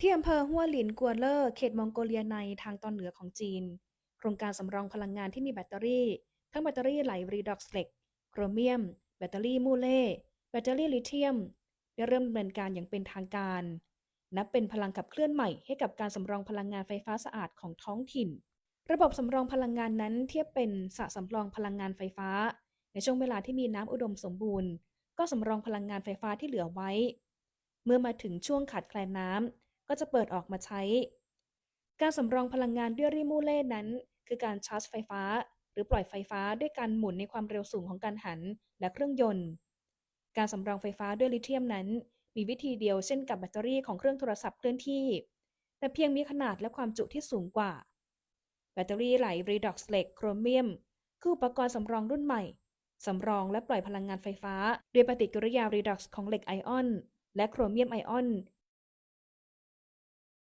ที่อำเภอฮั่วหลินกัวเลอร์เขตมองโกเลียในทางตอนเหนือของจีน โครงการสำรองพลังงานที่มีแบตเตอรี่ ทั้งแบตเตอรี่ไหลรีดอกซ์เหล็ก โครเมียม แบตเตอรี่มูเล่ แบตเตอรี่ลิเธียม ได้เริ่มดำเนินการอย่างเป็นทางการ นับเป็นพลังขับเคลื่อนใหม่ให้กับการสำรองพลังงานไฟฟ้าสะอาดของท้องถิ่น ระบบสำรองพลังงานนั้นเทียบเป็นสระสำรองพลังงานไฟฟ้า ในช่วงเวลาที่มีน้ำอุดมสมบูรณ์ ก็สำรองพลังงานไฟฟ้าที่เหลือไว้ เมื่อมาถึงช่วงขาดแคลนน้ำ ก็จะเปิดออกมาใช้ การสำรองพลังงานด้วยริมูเล่นั้น คือการชาร์จไฟฟ้า หรือปล่อยไฟฟ้าด้วยการหมุนในความเร็วสูงของการหันและเครื่องยนต์ การสำรองไฟฟ้าด้วยลิเธียมนั้น มีวิธีเดียวเช่นกับแบตเตอรี่ของเครื่องโทรศัพท์เคลื่อนที่ แต่เพียงมีขนาดและความจุที่สูงกว่า แบตเตอรี่ไหลรีดอกซ์เหล็กโครเมียมคืออุปกรณ์สำรองรุ่นใหม่สำรองและปล่อยพลังงานไฟฟ้า ด้วยปฏิกิริยารีดอกซ์ของเหล็กไอออน และโครเมียมไอออน